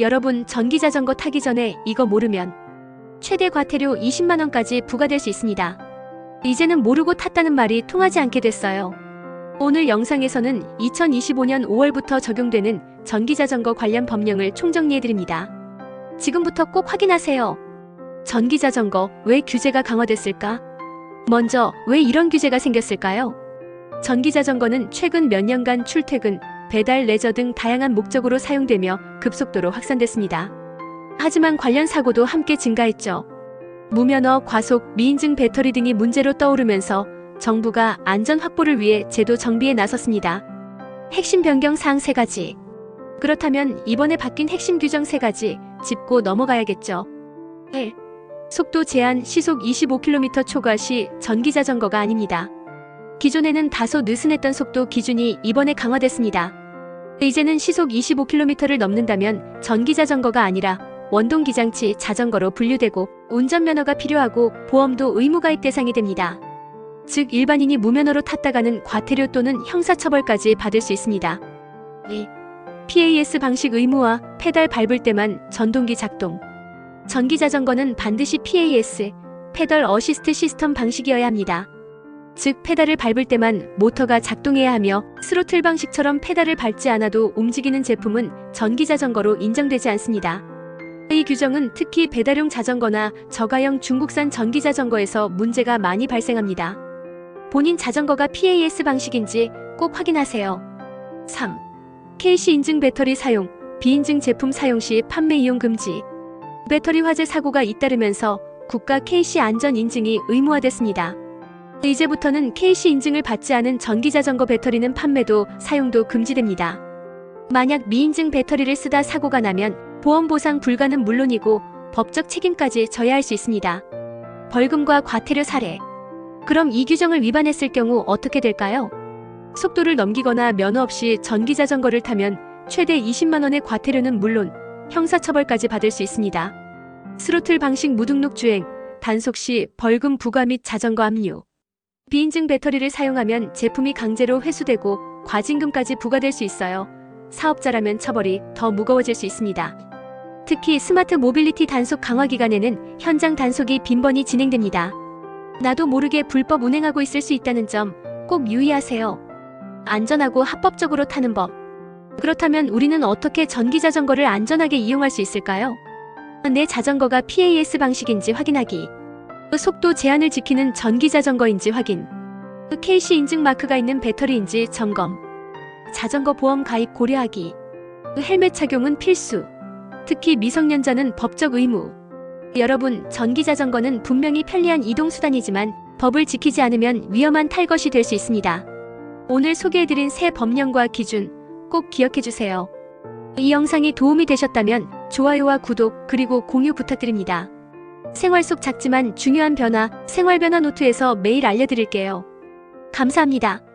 여러분 전기자전거 타기 전에 이거 모르면 최대 과태료 20만원까지 부과될 수 있습니다. 이제는 모르고 탔다는 말이 통하지 않게 됐어요. 오늘 영상에서는 2025년 5월부터 적용되는 전기자전거 관련 법령을 총정리해드립니다. 지금부터 꼭 확인하세요. 전기자전거 왜 규제가 강화됐을까? 먼저 왜 이런 규제가 생겼을까요? 전기자전거는 최근 몇 년간 출퇴근, 배달, 레저 등 다양한 목적으로 사용되며 급속도로 확산됐습니다. 하지만 관련 사고도 함께 증가했죠. 무면허, 과속, 미인증 배터리 등이 문제로 떠오르면서 정부가 안전 확보를 위해 제도 정비에 나섰습니다. 핵심 변경 사항 3가지. 그렇다면 이번에 바뀐 핵심 규정 3가지 짚고 넘어가야겠죠. 1. 속도 제한 시속 25km 초과 시 전기자전거가 아닙니다. 기존에는 다소 느슨했던 속도 기준이 이번에 강화됐습니다. 이제는 시속 25km를 넘는다면 전기자전거가 아니라 원동기장치 자전거로 분류되고 운전면허가 필요하고 보험도 의무가입 대상이 됩니다. 즉 일반인이 무면허로 탔다가는 과태료 또는 형사처벌까지 받을 수 있습니다. 2. PAS 방식 의무화, 페달 밟을 때만 전동기 작동. 전기자전거는 반드시 PAS, 페달 어시스트 시스템 방식이어야 합니다. 즉 페달을 밟을 때만 모터가 작동해야 하며 스로틀 방식처럼 페달을 밟지 않아도 움직이는 제품은 전기자전거로 인정되지 않습니다. 이 규정은 특히 배달용 자전거나 저가형 중국산 전기자전거에서 문제가 많이 발생합니다. 본인 자전거가 PAS 방식인지 꼭 확인하세요. 3. KC 인증 배터리 사용, 비인증 제품 사용 시 판매 이용 금지. 배터리 화재 사고가 잇따르면서 국가 KC 안전 인증이 의무화됐습니다. 이제부터는 KC 인증을 받지 않은 전기자전거 배터리는 판매도 사용도 금지됩니다. 만약 미인증 배터리를 쓰다 사고가 나면 보험 보상 불가는 물론이고 법적 책임까지 져야 할 수 있습니다. 벌금과 과태료 사례. 그럼 이 규정을 위반했을 경우 어떻게 될까요? 속도를 넘기거나 면허 없이 전기자전거를 타면 최대 20만 원의 과태료는 물론 형사처벌까지 받을 수 있습니다. 스로틀 방식 무등록 주행, 단속 시 벌금 부과 및 자전거 압류. 비인증 배터리를 사용하면 제품이 강제로 회수되고 과징금까지 부과될 수 있어요. 사업자라면 처벌이 더 무거워질 수 있습니다. 특히 스마트 모빌리티 단속 강화 기간에는 현장 단속이 빈번히 진행됩니다. 나도 모르게 불법 운행하고 있을 수 있다는 점 꼭 유의하세요. 안전하고 합법적으로 타는 법. 그렇다면 우리는 어떻게 전기 자전거를 안전하게 이용할 수 있을까요? 내 자전거가 PAS 방식인지 확인하기. 속도 제한을 지키는 전기자전거인지 확인. KC 인증 마크가 있는 배터리인지 점검. 자전거 보험 가입 고려하기. 헬멧 착용은 필수. 특히 미성년자는 법적 의무. 여러분, 전기자전거는 분명히 편리한 이동수단이지만 법을 지키지 않으면 위험한 탈것이 될 수 있습니다. 오늘 소개해드린 새 법령과 기준 꼭 기억해주세요. 이 영상이 도움이 되셨다면 좋아요와 구독 그리고 공유 부탁드립니다. 생활 속 작지만 중요한 변화, 생활 변화 노트에서 매일 알려드릴게요. 감사합니다.